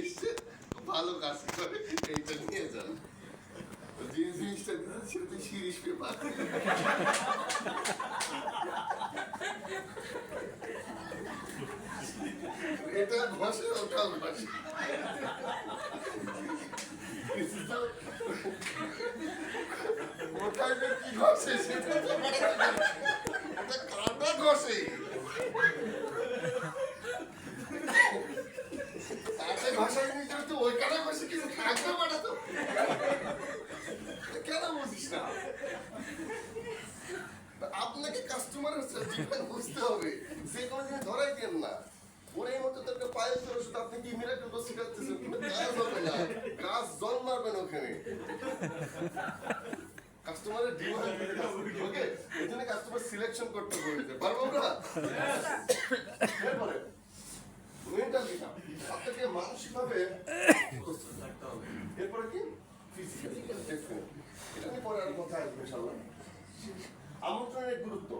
এসছে, ভালো কাজ করে এইটা নিয়ে যান। যে জিনিসটা এটা ঘষে, ওটাও ঘষে। ওটাই যে কি ঘষে সেটা কাটা ঘষে তাতে ঘষা জিনিসটা তো ওই কাটা ঘষে কিছু থাকবে মানে তো কেন বুঝিস না আপনাকে কাস্টমারের জীবন বুঝতে হবে। যে কোনো জিনিস ধরাই দেন না? ওর মতো তো একটা পায়েল করে আপনি কি মিরাকেল বসে শিখাচ্ছেন? কিন্তু কাজ হবে না। কাজ জল মারবেন ওখানে। কাস্টমারের ডিমান্ড ওকে? এই জন্য কাস্টমার সিলেকশন করতে বলতে পারব আমরা? এরপরে মেন্টালিটা আপনাকে মানসিকভাবে প্রস্তুত থাকতে হবে। এরপরে কি? ফিজিক্যালি এটা নিয়ে পরে আর কথা আসবে আমন্ত্রণের গুরুত্ব।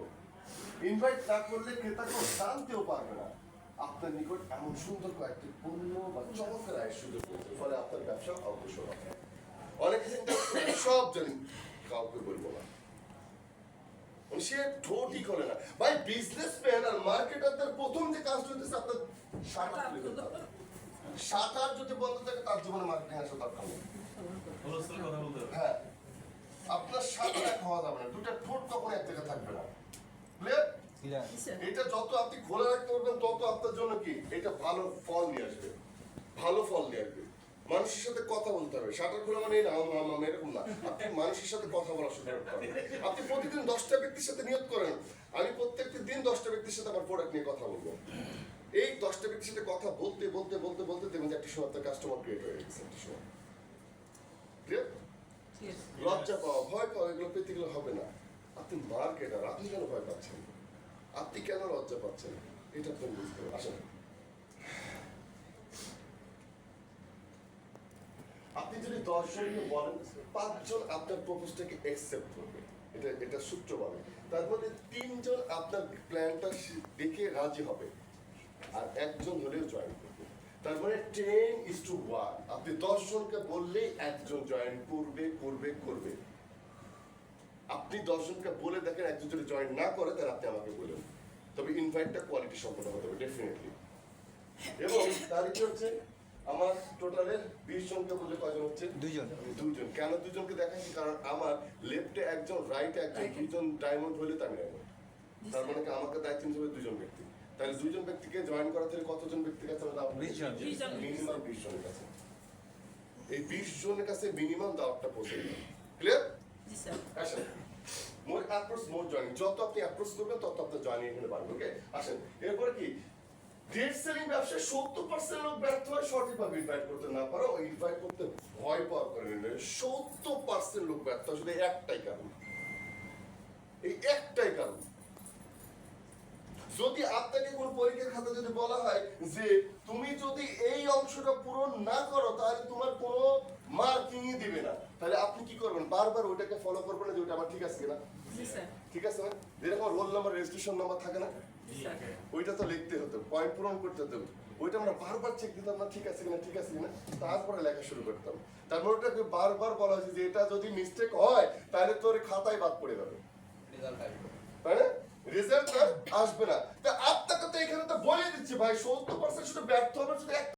ইনভাইট না করলে ক্রেতা কেউ জানতেও পারবে না। আপনার নিকট এমন সুন্দর কয়েকটি পণ্য বা চমৎকার আয়ের সুযোগ রয়েছে ফলে আপনার ব্যবসা অগ্রসর হবে। অনেকে চিন্তা সব জানি কাউকে বলব না। সে ঠোঁটই করে না। ভাই বিজনেসম্যান আর মার্কেটারদের প্রথম যে কাজ হইতেছে আপনার শাটার যদি বন্ধ থাকে তার জীবনে মার্কেটিং আসা দরকার নেই। হ্যাঁ। আপনার সাথে এক হওয়া যাবে না। দুটা ঠোঁট কখনো এক জায়গায় থাকবে না। এটা যত আপনি খোলা রাখতে পারবেন তত আপনার জন্য কি? এটা ভালো ফল নিয়ে আসবে। ভালো ফল নিয়ে আসবে। মানুষের সাথে কথা বলতে হবে। শাটার খোলা মানে এরকম না। আপনি মানুষের সাথে কথা বলা শুরু করতে হবে আপনি প্রতিদিন দশটা ব্যক্তির সাথে নিয়োগ করেন। আমি প্রত্যেকটি দিন দশটা ব্যক্তির সাথে আমার প্রোডাক্ট নিয়ে কথা বলব। এই দশটা ব্যক্তির সাথে কথা বলতে বলতে বলতে বলতে দেখবেন যে একটা সময় আপনার কাস্টমার ক্রিয়েট হয়ে গেছে একটা সময়। লজ্জা পাওয়া ভয় পাওয়া এগুলো পেতে গেলে হবে না। আপনি মার্কেটার আপনি কেন ভয় পাচ্ছেন? আপনি কেন লজ্জা পাচ্ছেন? এটা আপনি বুঝতে আসেন আপনি যদি দশজনকে বলেন পাঁচজন আপনার প্রপোজটাকে অ্যাকসেপ্ট করবে। এটা এটা সূত্র বলে। তার মধ্যে তিনজন আপনার প্ল্যানটা দেখে রাজি হবে। আর একজন হলেও জয়েন করবে। তার মানে টেন ইজ টু ওয়ান আপনি দশ জনকে বললেই একজন জয়েন করবে করবে করবে। আপনি দশজনকে বলে দেখেন একজন যদি জয়েন না করে তাহলে আপনি আমাকে বলেন। তবে ইনভাইটটা কোয়ালিটি সম্পন্ন হতে হবে ডেফিনেটলি এবং তার কি হচ্ছে আমার টোটালের বিশ জনকে বলে কয়জন হচ্ছে? দুইজন। দুজন কেন দুজনকে দেখাচ্ছি কারণ আমার লেফটে একজন রাইটে একজন দুজন ডায়মন্ড হলে তো আমি ডায়মন্ড তার মানে আমাকে দায়িত্ব নিতে হবে দুজন ব্যক্তি? তাহলে দুজন ব্যক্তিকে জয়েন করা থেকে কতজন ব্যক্তির কাছে আমরা দাওয়াত বিশ জন। মিনিমাম বিশ জনের কাছে। এই বিশ জনের কাছে মিনিমাম দাওয়াতটা পৌঁছে ক্লিয়ার জি স্যার আসেন মোর অ্যাপ্রোচ মোর যত আপনি অ্যাপ্রোচ করবেন, তত এখানে বাড়বে ওকে আসেন। এরপরে কি? ডেট সেলিং ব্যবসায় সত্তর পার্সেন্ট লোক ব্যর্থ হয় ইনভাইট করতে না পারো ইনভাইট করতে ভয় পাওয়ার সত্তর পার্সেন্ট লোক ব্যর্থ হয়, শুধু একটাই কারণ। এই একটাই কারণ। যদি আপনাকে কোন পরীক্ষার খাতা যদি বলা হয় যে, তুমি যদি এই অংশটা পূরণ না করো, তাহলে তোমার কোনো মার্কিংই দিবে না। বারবার ওইটাকে ফলো করবেন না যে ওটা আমার ঠিক আছে কিনা। ঠিক আছে না? যেরকম রোল নাম্বার রেজিস্ট্রেশন নাম্বার থাকে না? ওইটা তো লিখতে হতো পয়েন্ট পূরণ করতে হতো। ওইটা আমরা বারবার চেক দিতাম না ঠিক আছে কিনা ঠিক আছে কিনা। তারপরে লেখা শুরু করতাম। তারপর ওটাকে বারবার বলা হয়েছে যে এটা যদি মিস্টেক হয় তাহলে তোর খাতায় বাদ পড়ে যাবে। তাই না? রেজাল্ট আসবে না। তা আপনাকে তো এখানে তো বলে দিচ্ছি ভাই সত্তর পার্সেন্ট শুধু ব্যর্থ হবে শুধু